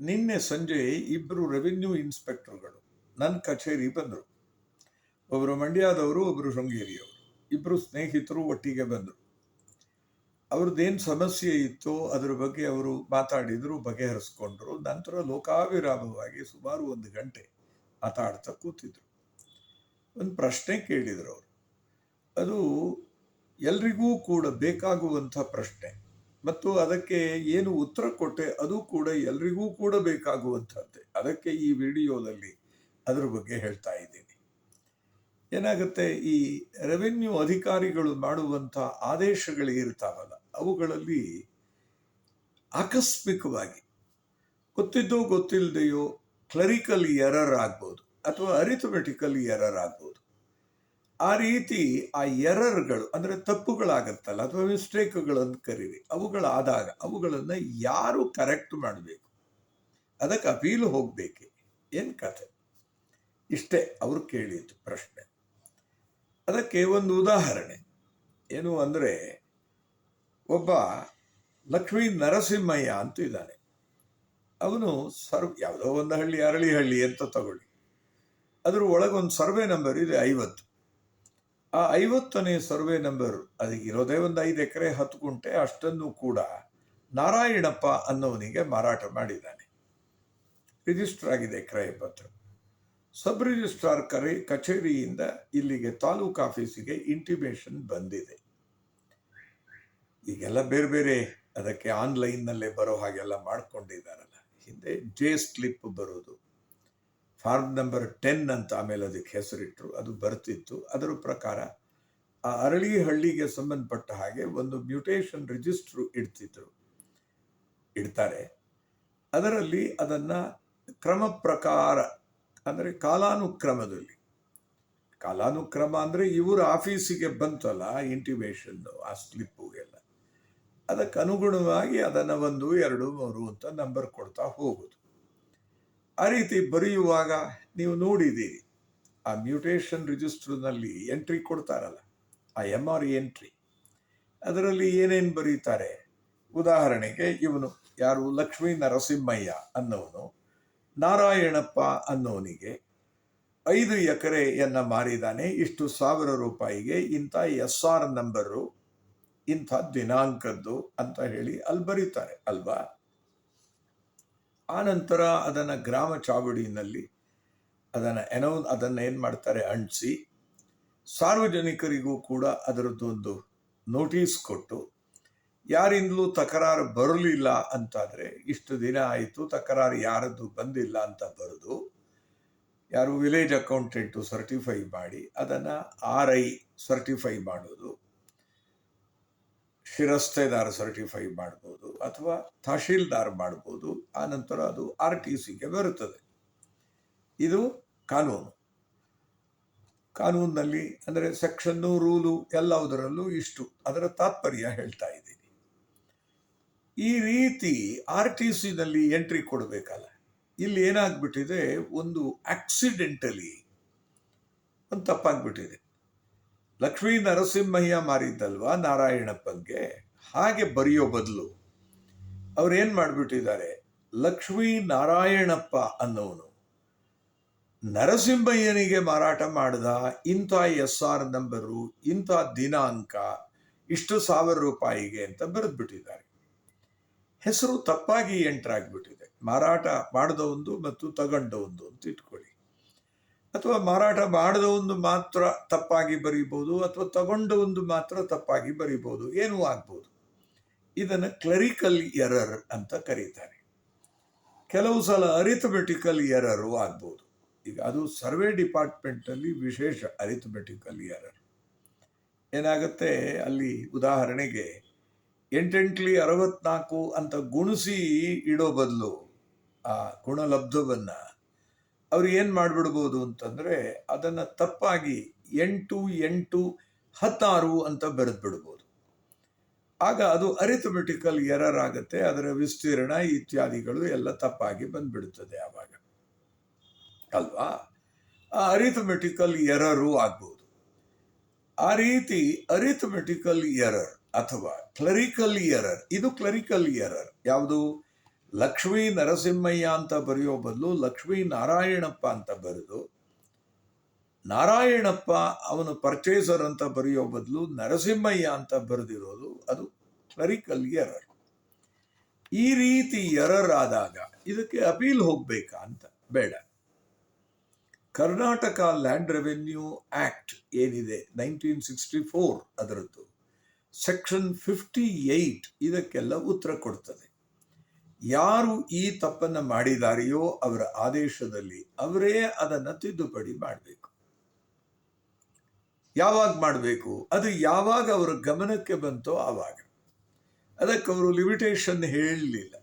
ನಿನ್ನೆ ಸಂಜೆ ಇಬ್ಬರು ರೆವಿನ್ಯೂ ಇನ್ಸ್ಪೆಕ್ಟರ್ಗಳು ನನ್ನ ಕಚೇರಿ ಬಂದರು. ಒಬ್ಬರು ಮಂಡ್ಯದವರು ಒಬ್ಬರು ಶೃಂಗೇರಿಯವರು. ಇಬ್ಬರು ಸ್ನೇಹಿತರು ಒಟ್ಟಿಗೆ ಬಂದರು. ಅವ್ರದ್ದೇನು ಸಮಸ್ಯೆ ಇತ್ತು ಅದರ ಬಗ್ಗೆ ಅವರು ಮಾತಾಡಿದರು, ಬಗೆಹರಿಸ್ಕೊಂಡ್ರು. ನಂತರ ಲೋಕಾವಿರಾಮವಾಗಿ ಸುಮಾರು ಒಂದು ಗಂಟೆ ಮಾತಾಡ್ತಾ ಕೂತಿದ್ರು. ಒಂದು ಪ್ರಶ್ನೆ ಕೇಳಿದರು ಅವರು. ಅದು ಎಲ್ರಿಗೂ ಕೂಡ ಬೇಕಾಗುವಂಥ ಪ್ರಶ್ನೆ. ಮತ್ತು ಅದಕ್ಕೆ ಏನು ಉತ್ತರ ಕೊಟ್ಟೆ, ಅದು ಕೂಡ ಎಲ್ರಿಗೂ ಕೂಡ ಬೇಕಾಗುವಂಥದ್ದೇ. ಅದಕ್ಕೆ ಈ ವಿಡಿಯೋದಲ್ಲಿ ಅದರ ಬಗ್ಗೆ ಹೇಳ್ತಾ ಇದ್ದೀನಿ. ಏನಾಗುತ್ತೆ, ಈ ರೆವೆನ್ಯೂ ಅಧಿಕಾರಿಗಳು ಮಾಡುವಂಥ ಆದೇಶಗಳು ಇರ್ತಾವಲ್ಲ, ಅವುಗಳಲ್ಲಿ ಆಕಸ್ಮಿಕವಾಗಿ ಗೊತ್ತಿದ್ದೋ ಗೊತ್ತಿಲ್ಲದೆಯೋ ಕ್ಲರಿಕಲ್ ಎರರ್ ಆಗ್ಬೋದು ಅಥವಾ ಅರಿಥಮೆಟಿಕಲ್ ಎರರ್ ಆಗ್ಬೋದು. ಆ ರೀತಿ ಆ ಎರರ್ಗಳು ಅಂದರೆ ತಪ್ಪುಗಳಾಗತ್ತಲ್ಲ ಅಥವಾ ಮಿಸ್ಟೇಕ್ಗಳನ್ನು ಕರೀರಿ. ಅವುಗಳಾದಾಗ ಅವುಗಳನ್ನು ಯಾರು ಕರೆಕ್ಟ್ ಮಾಡಬೇಕು? ಅದಕ್ಕೆ ಅಪೀಲು ಹೋಗಬೇಕೆ? ಏನು ಕಥೆ? ಇಷ್ಟೇ ಅವರು ಕೇಳಿದ್ದು ಪ್ರಶ್ನೆ. ಅದಕ್ಕೆ ಒಂದು ಉದಾಹರಣೆ. ಏನು ಅಂದರೆ ಒಬ್ಬ ಲಕ್ಷ್ಮೀ ನರಸಿಂಹಯ್ಯ ಅಂತ ಇದ್ದಾನೆ. ಅವನು ಸರ್ವ್ ಯಾವುದೋ ಒಂದು ಹಳ್ಳಿ, ಅರಳಿ ಹಳ್ಳಿ ಅಂತ ತಗೊಳ್ಳಿ. ಅದ್ರ ಒಳಗೊಂದು ಸರ್ವೆ ನಂಬರ್ ಇದೆ ಐವತ್ತು. ಆ ಐವತ್ತನೇ ಸರ್ವೆ ನಂಬರ್ ಅದಕ್ಕೆ ಇರೋದೇ ಒಂದು ಐದು ಎಕರೆ ಹತ್ತು ಗುಂಟೆ, ಅಷ್ಟನ್ನು ಕೂಡ ನಾರಾಯಣಪ್ಪ ಅನ್ನೋವನಿಗೆ ಮಾರಾಟ ಮಾಡಿದ್ದಾನೆ. ರಿಜಿಸ್ಟರ್ ಆಗಿದೆ ಕ್ರಯ ಪತ್ರ. ಸಬ್ ರಿಜಿಸ್ಟ್ರಾರ್ ಕರೆ, ಕಚೇರಿಯಿಂದ ಇಲ್ಲಿಗೆ ತಾಲೂಕು ಆಫೀಸಿಗೆ ಇಂಟಿಮೇಷನ್ ಬಂದಿದೆ. ಈಗೆಲ್ಲ ಬೇರೆ ಬೇರೆ, ಅದಕ್ಕೆ ಆನ್ಲೈನ್ನಲ್ಲೇ ಬರೋ ಹಾಗೆಲ್ಲ ಮಾಡ್ಕೊಂಡಿದ್ದಾರಲ್ಲ. ಹಿಂದೆ ಜೆ ಸ್ಲಿಪ್ ಬರೋದು. ಫಾರ್ಮ್ ನಂಬರ್ ಟೆನ್ ಅಂತ ಆಮೇಲೆ ಅದಕ್ಕೆ ಹೆಸರಿಟ್ಟರು ಅದು ಬರ್ತಿತ್ತು. ಅದರ ಪ್ರಕಾರ ಆ ಅರಳಿ ಹಳ್ಳಿಗೆ ಸಂಬಂಧಪಟ್ಟ ಹಾಗೆ ಒಂದು ಮ್ಯೂಟೇಷನ್ ರಿಜಿಸ್ಟ್ರು ಇಡ್ತಿದ್ರು. ಇಡ್ತಾರೆ. ಅದರಲ್ಲಿ ಅದನ್ನ ಕ್ರಮ ಪ್ರಕಾರ ಅಂದರೆ ಕಾಲಾನುಕ್ರಮದಲ್ಲಿ. ಕಾಲಾನುಕ್ರಮ ಅಂದರೆ ಇವರ ಆಫೀಸಿಗೆ ಬಂತಲ್ಲ ಇಂಟಿಮೇಷನ್ ಆ ಸ್ಲಿಪ್ಪು ಎಲ್ಲ ಅದಕ್ಕೆ ಅನುಗುಣವಾಗಿ ಅದನ್ನು ಒಂದು ಎರಡು, ಮೂರು ಅಂತ ನಂಬರ್ ಕೊಡ್ತಾ ಹೋಗುದು. ಆ ರೀತಿ ಬರೆಯುವಾಗ ನೀವು ನೋಡಿದ್ದೀರಿ. ಆ ಮ್ಯೂಟೇಷನ್ ರಿಜಿಸ್ಟರ್ನಲ್ಲಿ ಎಂಟ್ರಿ ಕೊಡ್ತಾರಲ್ಲ, ಆ ಎಂ ಆರ್ ಎಂಟ್ರಿ ಅದರಲ್ಲಿ ಏನೇನು ಬರೀತಾರೆ? ಉದಾಹರಣೆಗೆ ಇವನು ಯಾರು? ಲಕ್ಷ್ಮೀ ನರಸಿಂಹಯ್ಯ ಅನ್ನೋನು, ನಾರಾಯಣಪ್ಪ ಅನ್ನೋನಿಗೆ ಐದು ಎಕರೆಯನ್ನು ಮಾರಿದಾನೆ, ಇಷ್ಟು ಸಾವಿರ ರೂಪಾಯಿಗೆ ಇಂಥ ಎಸ್ ಆರ್ ನಂಬರು ಇಂಥ ದಿನಾಂಕದ್ದು ಅಂತ ಹೇಳಿ ಅಲ್ಲಿ ಬರೀತಾರೆ, ಅಲ್ವಾ? ಆನಂತರ ಅದನ್ನು ಗ್ರಾಮ ಚಾವಡಿನಲ್ಲಿ ಅದನ್ನು ಎನೋ ಅದನ್ನು ಏನು ಮಾಡ್ತಾರೆ ಅಂಟಿಸಿ ಸಾರ್ವಜನಿಕರಿಗೂ ಕೂಡ ಅದರದ್ದೊಂದು ನೋಟಿಸ್ ಕೊಟ್ಟು, ಯಾರಿಂದಲೂ ತಕರಾರು ಬರಲಿಲ್ಲ ಅಂತಾದರೆ ಇಷ್ಟು ದಿನ ಆಯಿತು, ತಕರಾರು ಯಾರದ್ದು ಬಂದಿಲ್ಲ ಅಂತ ಬರೆದು ಯಾರು ವಿಲೇಜ್ ಅಕೌಂಟೆಂಟು ಸರ್ಟಿಫೈ ಮಾಡಿ ಅದನ್ನು ಆರ್ ಐ ಸರ್ಟಿಫೈ ಮಾಡೋದು. ಶಿರಸ್ತೆದಾರ ಸರ್ಟಿಫೈ ಮಾಡ್ಬೋದು ಅಥವಾ ತಹಶೀಲ್ದಾರ್ ಮಾಡ್ಬೋದು ಆನಂತರ ಅದು ಆರ್ ಟಿ ಸಿಗೆ ಬರುತ್ತದೆ. ಇದು ಕಾನೂನು. ಕಾನೂನಿನಲ್ಲಿ ಅಂದರೆ ಸೆಕ್ಷನ್ನು ರೂಲು ಎಲ್ಲದರಲ್ಲೂ ಇಷ್ಟು, ಅದರ ತಾತ್ಪರ್ಯ ಹೇಳ್ತಾ ಇದ್ದೀನಿ. ಈ ರೀತಿ ಆರ್ ಟಿ ಸಿನಲ್ಲಿ ಎಂಟ್ರಿ ಕೊಡಬೇಕಲ್ಲ, ಇಲ್ಲಿ ಏನಾಗ್ಬಿಟ್ಟಿದೆ, ಒಂದು ಆಕ್ಸಿಡೆಂಟಲಿ ಒಂದು ತಪ್ಪಾಗ್ಬಿಟ್ಟಿದೆ. ಲಕ್ಷ್ಮೀ ನರಸಿಂಹಯ್ಯ ಮಾರಿದ್ದಲ್ವಾ ನಾರಾಯಣಪ್ಪಂಗೆ ಹಾಗೆ ಬರೆಯೋ ಬದಲು. ಅವ್ರೇನ್ ಮಾಡಿಬಿಟ್ಟಿದ್ದಾರೆ? ಲಕ್ಷ್ಮೀ ನಾರಾಯಣಪ್ಪ ಅನ್ನೋನು. ನರಸಿಂಹಯ್ಯನಿಗೆ ಮಾರಾಟ ಮಾಡಿದ ಇಂಥ ಎಸ್ ಆರ್ ನಂಬರು, ಇಂಥ ದಿನಾಂಕ ಇಷ್ಟು ಸಾವಿರ ರೂಪಾಯಿಗೆ ಅಂತ ಬರೆದ್ಬಿಟ್ಟಿದ್ದಾರೆ. ಹೆಸರು ತಪ್ಪಾಗಿ ಎಂಟ್ರಾಗ್ಬಿಟ್ಟಿದೆ ಮಾರಾಟ ಮಾಡಿದವೊಂದು ಮತ್ತು ತಗೊಂಡವೊಂದು ಅಂತ ಇಟ್ಕೊಳ್ಳಿ. ಅಥವಾ ಮಾರಾಟ ಮಾಡಿದವೊಂದು ಮಾತ್ರ ತಪ್ಪಾಗಿ ಬರೀಬಹುದು ಅಥವಾ ತಗೊಂಡ ಒಂದು ಮಾತ್ರ ತಪ್ಪಾಗಿ ಬರೀಬಹುದು, ಏನೂ ಆಗ್ಬೋದು ಇದನ್ನು ಕ್ಲರಿಕಲ್ ಎರರ್ ಅಂತ ಕರೀತಾರೆ. ಕೆಲವು ಸಲ ಅರಿಥಮೆಟಿಕಲ್ ಎರರು ಆಗ್ಬೋದು ಈಗ ಅದು ಸರ್ವೆ ಡಿಪಾರ್ಟ್ಮೆಂಟಲ್ಲಿ ವಿಶೇಷ ಅರಿಥಮೆಟಿಕಲ್ ಎರರ್ ಏನಾಗುತ್ತೆ? ಅಲ್ಲಿ ಉದಾಹರಣೆಗೆ ಎಂಟೆಂಟ್ಲಿ ಅರವತ್ನಾಲ್ಕು ಅಂತ ಗುಣಿಸಿ ಇಡೋ ಬದಲು ಆ ಗುಣಲಬ್ಧವನ್ನು ಅವ್ರು ಏನು ಮಾಡಿಬಿಡ್ಬೋದು ಅಂತಂದರೆ ಅದನ್ನು ತಪ್ಪಾಗಿ ಎಂಟು ಎಂಟು ಹತ್ತಾರು ಅಂತ ಬರೆದು ಬಿಡ್ಬೋದು ಆಗ ಅದು ಅರಿಥಮೆಟಿಕಲ್ ಎರರ್ ಆಗುತ್ತೆ, ಅದರ ವಿಸ್ತೀರ್ಣ ಇತ್ಯಾದಿಗಳು ಎಲ್ಲ ತಪ್ಪಾಗಿ ಬಂದ್ಬಿಡುತ್ತದೆ ಆವಾಗ. ಅಲ್ವಾ? ಆ ಅರಿಥಮೆಟಿಕಲ್ ಎರರು ಆಗ್ಬೋದು. ಆ ರೀತಿ ಅರಿಥಮೆಟಿಕಲ್ ಎರರ್ ಅಥವಾ ಕ್ಲರಿಕಲ್ ಎರರ್ ಇದು ಕ್ಲರಿಕಲ್ ಎರರ್ ಯಾವುದು? ಲಕ್ಷ್ಮೀ ನರಸಿಂಹಯ್ಯ ಅಂತ ಬರೆಯೋ ಬದಲು ಲಕ್ಷ್ಮೀ ನಾರಾಯಣಪ್ಪ ಅಂತ ಬರೆದು, ನಾರಾಯಣಪ್ಪ ಅವನು ಪರ್ಚೇಸರ್ ಅಂತ ಬರೆಯೋ ಬದಲು ನರಸಿಂಹಯ್ಯ ಅಂತ ಬರೆದಿರೋದು ಅದು ಕ್ಲರಿಕಲ್ ಎರರ್ ಈ ರೀತಿ ಎರರ್ ಆದಾಗ ಇದಕ್ಕೆ ಅಪೀಲ್ ಹೋಗ್ಬೇಕಾ ಅಂತ ಬೇಡ. ಕರ್ನಾಟಕ ಲ್ಯಾಂಡ್ ರೆವೆನ್ಯೂ ಆಕ್ಟ್ ಏನಿದೆ ನೈನ್ಟೀನ್ ಸಿಕ್ಸ್ಟಿ ಫೋರ್ ಅದರದ್ದು ಸೆಕ್ಷನ್ ಫಿಫ್ಟಿ ಏಯ್ಟ್ ಇದಕ್ಕೆಲ್ಲ ಉತ್ತರ ಕೊಡ್ತದೆ. ಯಾರು ಈ ತಪ್ಪನ್ನು ಮಾಡಿದಾರೆಯೋ ಅವರ ಆದೇಶದಲ್ಲಿ ಅವರೇ ಅದನ್ನು ತಿದ್ದುಪಡಿ ಮಾಡಬೇಕು. ಯಾವಾಗ ಮಾಡಬೇಕು? ಅದು ಯಾವಾಗ ಅವರ ಗಮನಕ್ಕೆ ಬಂತೋ ಆವಾಗ. ಅದಕ್ಕೆ ಅವರು ಲಿಮಿಟೇಷನ್ ಹೇಳಲಿಲ್ಲ.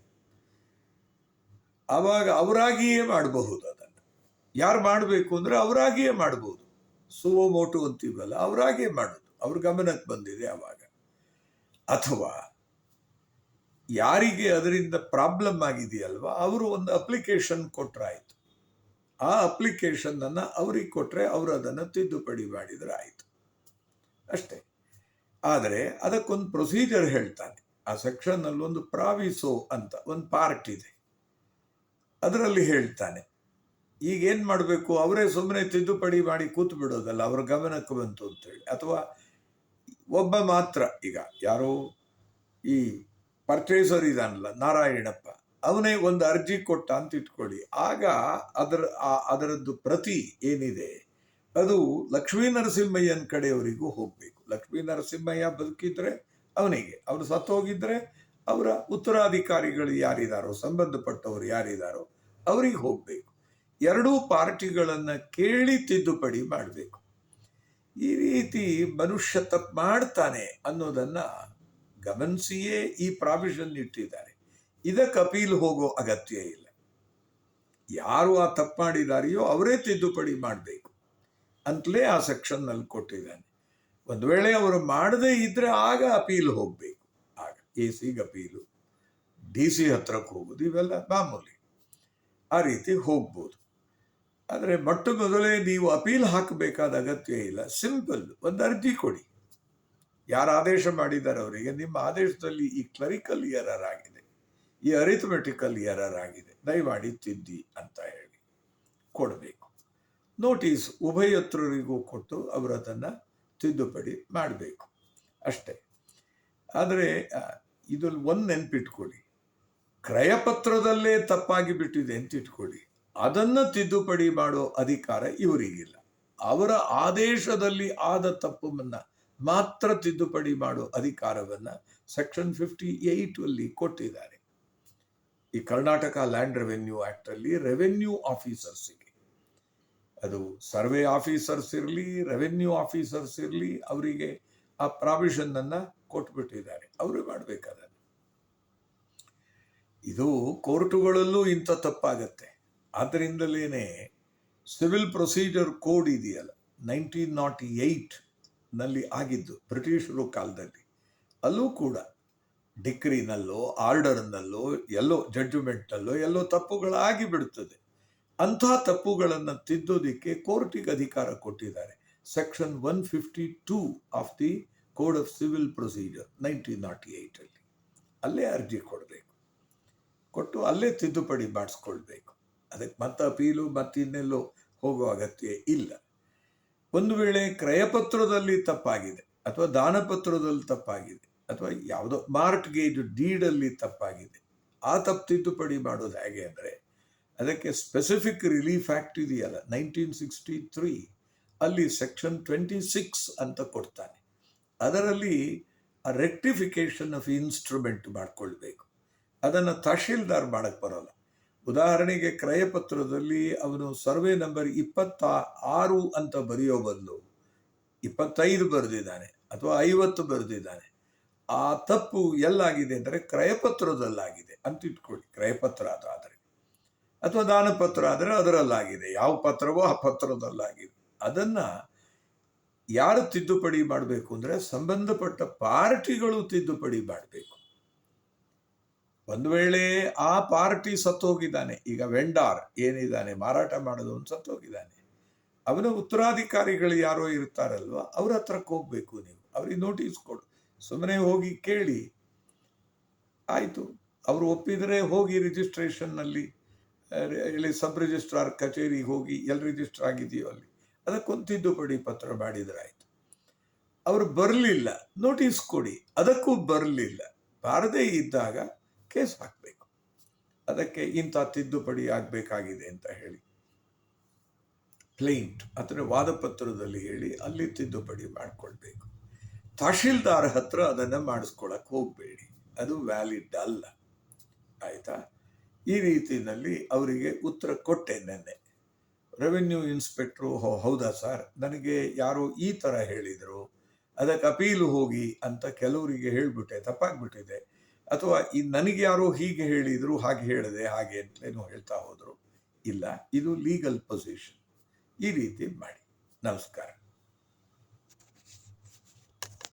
ಆವಾಗ ಅವರಾಗಿಯೇ ಮಾಡಬಹುದು ಅದನ್ನು. ಯಾರು ಮಾಡಬೇಕು ಅಂದರೆ ಅವರಾಗಿಯೇ ಮಾಡಬಹುದು ಸುವೋ ಮೋಟು ಅಂತೀವಲ್ಲ, ಅವರಾಗಿಯೇ ಮಾಡೋದು. ಅವ್ರ ಗಮನಕ್ಕೆ ಬಂದಿದೆ ಆವಾಗ. ಅಥವಾ ಯಾರಿಗೆ ಅದರಿಂದ ಪ್ರಾಬ್ಲಮ್ ಆಗಿದೆಯಲ್ವಾ? ಅವರು ಒಂದು ಅಪ್ಲಿಕೇಶನ್ ಕೊಟ್ರಾಯ್ತು. ಆ ಅಪ್ಲಿಕೇಶನ್ ಅನ್ನ ಅವ್ರಿಗೆ ಕೊಟ್ಟರೆ ಅವರು ಅದನ್ನು ತಿದ್ದುಪಡಿ ಮಾಡಿದರೆ ಆಯಿತು ಅಷ್ಟೇ. ಆದರೆ ಅದಕ್ಕೊಂದು ಪ್ರೊಸೀಜರ್ ಹೇಳ್ತಾನೆ. ಆ ಸೆಕ್ಷನ್ ಅಲ್ಲಿ ಒಂದು ಪ್ರಾವಿಸೋ ಅಂತ ಒಂದು ಪಾರ್ಟ್ ಇದೆ. ಅದರಲ್ಲಿ ಹೇಳ್ತಾನೆ. ಈಗ ಏನ್ ಮಾಡಬೇಕು? ಅವರೇ ಸುಮ್ಮನೆ ತಿದ್ದುಪಡಿ ಮಾಡಿ ಕೂತು ಬಿಡೋದಲ್ಲ, ಅವ್ರ ಗಮನಕ್ಕೆ ಬಂತು ಅಂತೇಳಿ. ಅಥವಾ ಒಬ್ಬ ಮಾತ್ರ, ಈಗ ಯಾರೋ ಈ ಪರ್ಚೇಸರ್ ಇದಾನಲ್ಲ, ನಾರಾಯಣಪ್ಪ. ಅವನೇ ಒಂದು ಅರ್ಜಿ ಕೊಟ್ಟ ಅಂತ ಇಟ್ಕೊಳ್ಳಿ. ಆಗ ಅದರ ಅದರದ್ದು ಪ್ರತಿ ಏನಿದೆ, ಅದು ಲಕ್ಷ್ಮೀ ನರಸಿಂಹಯ್ಯನ ಕಡೆಯವರಿಗೂ ಹೋಗ್ಬೇಕು. ಲಕ್ಷ್ಮೀ ನರಸಿಂಹಯ್ಯ ಬದುಕಿದ್ರೆ ಅವನಿಗೆ, ಅವರು ಸತ್ತೋಗಿದ್ರೆ ಅವರ ಉತ್ತರಾಧಿಕಾರಿಗಳು ಯಾರಿದಾರೋ, ಸಂಬಂಧಪಟ್ಟವರು ಯಾರಿದಾರೋ, ಅವರಿಗೆ ಹೋಗ್ಬೇಕು. ಎರಡೂ ಪಾರ್ಟಿಗಳನ್ನ ಕೇಳಿ ತಿದ್ದುಪಡಿ ಮಾಡಬೇಕು. ಈ ರೀತಿ ಮನುಷ್ಯ ತಪ್ಪು ಮಾಡ್ತಾನೆ ಅನ್ನೋದನ್ನ ಗಮನಿಸಿಯೇ ಈ ಪ್ರಾವಿಷನ್ ಇಟ್ಟಿದ್ದಾರೆ. ಇದಕ್ಕೆ ಅಪೀಲ್ ಹೋಗೋ ಅಗತ್ಯ ಇಲ್ಲ. ಯಾರು ಆ ತಪ್ಪು ಮಾಡಿದಾರೆಯೋ ಅವರೇ ತಿದ್ದುಪಡಿ ಮಾಡಬೇಕು. ಅಂತಲೇ ಆ ಸೆಕ್ಷನ್ ಅಲ್ಲಿ ಕೊಟ್ಟಿದ್ದಾನೆ. ಒಂದು ವೇಳೆ ಅವರು ಮಾಡದೇ ಇದ್ರೆ ಆಗ ಅಪೀಲ್ ಹೋಗಬೇಕು. ಆಗ ಎ ಸಿಗೆ ಅಪೀಲು. ಡಿ ಸಿ ಹತ್ರಕ್ಕೆ ಹೋಗೋದು ಇವೆಲ್ಲ ಮಾಮೂಲಿ. ಆ ರೀತಿ ಹೋಗ್ಬೋದು. ಆದರೆ ಮೊಟ್ಟ ಮೊದಲೇ ನೀವು ಅಪೀಲ್ ಹಾಕಬೇಕಾದ ಅಗತ್ಯ ಇಲ್ಲ. ಸಿಂಪಲ್ ಒಂದು ಅರ್ಜಿ ಕೊಡಿ. ಯಾರು ಆದೇಶ ಮಾಡಿದ್ದಾರೆ ಅವರಿಗೆ, ನಿಮ್ಮ ಆದೇಶದಲ್ಲಿ ಈ ಕ್ಲರಿಕಲ್ ಎರರ್ ಆಗಿದೆ, ಈ ಅರಿಥಮೆಟಿಕಲ್ ಎರರ್ ಆಗಿದೆ, ದಯಮಾಡಿ ತಿದ್ದಿ ಅಂತ ಹೇಳಿ ಕೊಡಬೇಕು. ನೋಟಿಸ್ ಉಭಯತ್ರರಿಗೂ ಕೊಟ್ಟು ಅವರು ಅದನ್ನು ತಿದ್ದುಪಡಿ ಮಾಡಬೇಕು. ಅಷ್ಟೇ. ಆದರೆ ಇದ್ರಲ್ಲಿ ಒಂದು ನೆನ್ಪಿಟ್ಕೊಳ್ಳಿ. ಕ್ರಯಪತ್ರದಲ್ಲೇ ತಪ್ಪಾಗಿ ಬಿಟ್ಟಿದೆ ಅಂತ ಇಟ್ಕೊಳ್ಳಿ. ಅದನ್ನು ತಿದ್ದುಪಡಿ ಮಾಡೋ ಅಧಿಕಾರ ಇವರಿಗಿಲ್ಲ. ಅವರ ಆದೇಶದಲ್ಲಿ ಆದ ತಪ್ಪನ್ನ ಮಾತ್ರ ತಿದ್ದುಪಡಿ ಮಾಡೋ ಅಧಿಕಾರವನ್ನ ಸೆಕ್ಷನ್ ಫಿಫ್ಟಿ ಏಟ್ ಅಲ್ಲಿ ಕೊಟ್ಟಿದ್ದಾರೆ. ಈ ಕರ್ನಾಟಕ ಲ್ಯಾಂಡ್ ರೆವೆನ್ಯೂ ಆಕ್ಟ್ ಅಲ್ಲಿ ರೆವೆನ್ಯೂ ಆಫೀಸರ್ಸಿಗೆ ಅದು ಸರ್ವೆ ಆಫೀಸರ್ಸ್ ಇರಲಿ, ರೆವೆನ್ಯೂ ಆಫೀಸರ್ಸ್ ಇರಲಿ ಅವರಿಗೆ ಆ ಪ್ರಾವಿಷನ್ ಅನ್ನ ಕೊಟ್ಬಿಟ್ಟಿದ್ದಾರೆ. ಅವರು ಮಾಡಬೇಕಾದ ಇದು ಕೋರ್ಟುಗಳಲ್ಲೂ ಇಂಥ ತಪ್ಪಾಗತ್ತೆ. ಆದ್ದರಿಂದಲೇನೆ ಸಿವಿಲ್ ಪ್ರೊಸೀಜರ್ ಕೋಡ್ ಇದೆಯಲ್ಲ, ನೈನ್ಟೀನ್ ನಾಟ್ ಏಯ್ಟ್ ನಲ್ಲಿ ಆಗಿದ್ದು ಬ್ರಿಟಿಷರು ಕಾಲದಲ್ಲಿ. ಅಲ್ಲೂ ಕೂಡ ಡಿಕ್ರಿನಲ್ಲೋ, ಆರ್ಡರ್ನಲ್ಲೋ, ಎಲ್ಲೋ ಜಡ್ಜ್ಮೆಂಟ್ನಲ್ಲೋ, ಎಲ್ಲೋ ತಪ್ಪುಗಳಾಗಿ ಬಿಡುತ್ತದೆ. ಅಂಥ ತಪ್ಪುಗಳನ್ನು ತಿದ್ದೋದಿಕ್ಕೆ ಕೋರ್ಟಿಗೆ ಅಧಿಕಾರ ಕೊಟ್ಟಿದ್ದಾರೆ. Section one fifty two of the code of civil procedure nineteen ನಾಟಿ ಏಯ್ಟಲ್ಲಿ ಅಲ್ಲೇ. ಅರ್ಜಿ ಕೊಡಬೇಕು. ಕೊಟ್ಟು ಅಲ್ಲೇ ತಿದ್ದುಪಡಿ ಮಾಡಿಸ್ಕೊಳ್ಬೇಕು. ಅದಕ್ಕೆ ಮತ್ತೆ ಅಪೀಲು ಮತ್ತಿನ್ನೆಲ್ಲೋ ಹೋಗೋ ಅಗತ್ಯ ಇಲ್ಲ. ಒಂದು ವೇಳೆ ಕ್ರಯಪತ್ರದಲ್ಲಿ ತಪ್ಪಾಗಿದೆ ಅಥವಾ ದಾನಪತ್ರದಲ್ಲಿ ತಪ್ಪಾಗಿದೆ ಅಥವಾ ಯಾವುದೋ ಮಾರ್ಟ್ಗೆ ಗೇಜ್ ಡೀಡಲ್ಲಿ ತಪ್ಪಾಗಿದೆ, ಆ ತಪ್ಪು ತಿದ್ದುಪಡಿ ಮಾಡೋದು ಹೇಗೆ ಅಂದರೆ, ಅದಕ್ಕೆ ಸ್ಪೆಸಿಫಿಕ್ ರಿಲೀಫ್ ಆಕ್ಟ್ ಇದೆಯಲ್ಲ ನೈನ್ಟೀನ್ ಸಿಕ್ಸ್ಟಿ ತ್ರೀ ಅಲ್ಲಿ ಸೆಕ್ಷನ್ ಟ್ವೆಂಟಿ ಸಿಕ್ಸ್ ಅಂತ ಕೊಡ್ತಾನೆ. ಅದರಲ್ಲಿ ರೆಕ್ಟಿಫಿಕೇಶನ್ ಆಫ್ ಇನ್ಸ್ಟ್ರೂಮೆಂಟ್ ಮಾಡ್ಕೊಳ್ಬೇಕು. ಅದನ್ನು ತಹಶೀಲ್ದಾರ್ ಮಾಡಕ್ಕೆ ಬರೋಲ್ಲ. ಉದಾಹರಣೆಗೆ ಕ್ರಯಪತ್ರದಲ್ಲಿ ಅವನು ಸರ್ವೆ ನಂಬರ್ ಇಪ್ಪತ್ತ ಆರು ಅಂತ ಬರೆಯೋ ಬದಲು ಇಪ್ಪತ್ತೈದು ಬರೆದಿದ್ದಾನೆ ಅಥವಾ ಐವತ್ತು ಬರೆದಿದ್ದಾನೆ. ಆ ತಪ್ಪು ಎಲ್ಲಾಗಿದೆ ಅಂದರೆ ಕ್ರಯಪತ್ರದಲ್ಲಾಗಿದೆ ಅಂತ ಇಟ್ಕೊಳ್ಳಿ. ಕ್ರಯಪತ್ರ ಅದಾದರೆ ಅಥವಾ ದಾನಪತ್ರ ಆದರೆ ಅದರಲ್ಲಾಗಿದೆ. ಯಾವ ಪತ್ರವೋ ಆ ಪತ್ರದಲ್ಲಾಗಿದೆ. ಅದನ್ನ ಯಾರು ತಿದ್ದುಪಡಿ ಮಾಡಬೇಕು ಅಂದರೆ ಸಂಬಂಧಪಟ್ಟ ಪಾರ್ಟಿಗಳು ತಿದ್ದುಪಡಿ ಮಾಡಬೇಕು. ಒಂದು ವೇಳೆ ಆ ಪಾರ್ಟಿ ಸತ್ತೋಗಿದ್ದಾನೆ, ಈಗ ವೆಂಡಾರ್ ಏನಿದ್ದಾನೆ, ಮಾರಾಟ ಮಾಡೋದವನು ಸತ್ತೋಗಿದ್ದಾನೆ. ಅವನ ಉತ್ತರಾಧಿಕಾರಿಗಳು ಯಾರೋ ಇರ್ತಾರಲ್ವ, ಅವ್ರ ಹತ್ರಕ್ಕೆ ಹೋಗ್ಬೇಕು ನೀವು. ಅವ್ರಿಗೆ ನೋಟಿಸ್ ಕೊಡು. ಸುಮ್ಮನೆ ಹೋಗಿ ಕೇಳಿ. ಆಯಿತು. ಅವರು ಒಪ್ಪಿದರೆ ಹೋಗಿ ರಿಜಿಸ್ಟ್ರೇಷನ್ನಲ್ಲಿ ಇಲ್ಲಿ ಸಬ್ ರಿಜಿಸ್ಟ್ರಾರ್ ಕಚೇರಿಗೆ ಹೋಗಿ ಎಲ್ಲಿ ರಿಜಿಸ್ಟರ್ ಆಗಿದೆಯೋ ಅಲ್ಲಿ. ಅದಕ್ಕೊಂದು ತಿದ್ದುಪಡಿ ಪತ್ರ ಮಾಡಿದ್ರಾಯ್ತು ಅವರು ಬರಲಿಲ್ಲ. ನೋಟಿಸ್ ಕೊಡಿ. ಅದಕ್ಕೂ ಬರಲಿಲ್ಲ. ಬಾರದೇ ಇದ್ದಾಗ ಕೇಸ್ ಹಾಕಬೇಕು. ಅದಕ್ಕೆ ಇಂಥ ತಿದ್ದುಪಡಿ ಆಗಬೇಕಾಗಿದೆ ಅಂತ ಹೇಳಿ. ಪ್ಲೇಂಟ್ ಅಂದರೆ ವಾದಪತ್ರದಲ್ಲಿ ಹೇಳಿ ಅಲ್ಲಿ ತಿದ್ದುಪಡಿ ಮಾಡಿಕೊಳ್ಬೇಕು. ತಹಶೀಲ್ದಾರ್ ಹತ್ರ ಅದನ್ನು ಮಾಡಿಸ್ಕೊಳಕ್ಕೆ ಹೋಗಬೇಡಿ. ಅದು ವ್ಯಾಲಿಡ್ ಅಲ್ಲ. ಆಯಿತಾ? ಈ ರೀತಿಯಲ್ಲಿ ಅವರಿಗೆ ಉತ್ತರ ಕೊಟ್ಟೆ ನೆನ್ನೆ. ರೆವೆನ್ಯೂ ಇನ್ಸ್ಪೆಕ್ಟ್ರು "ಹೋ- ಹೌದಾ ಸರ್ ನನಗೆ ಯಾರೋ ಈ ಥರ ಹೇಳಿದರು. ಅದಕ್ಕೆ ಅಪೀಲು ಹೋಗಿ ಅಂತ ಕೆಲವರಿಗೆ ಹೇಳಿಬಿಟ್ಟೆ, ತಪ್ಪಾಗ್ಬಿಟ್ಟಿದೆ. ಅಥವಾ ಈ ನನಗೆ ಯಾರೋ ಹೀಗೆ ಹೇಳಿದರು ಹಾಗೆ ಹೇಳಿದೆ ಹಾಗೆ ಅಂತಲೇನೋ ಹೇಳ್ತಾ ಹೋದರು, ಇಲ್ಲ. ಇದು ಲೀಗಲ್ ಪೊಸಿಷನ್ ಈ ರೀತಿ ಮಾಡಿ. ನಮಸ್ಕಾರ.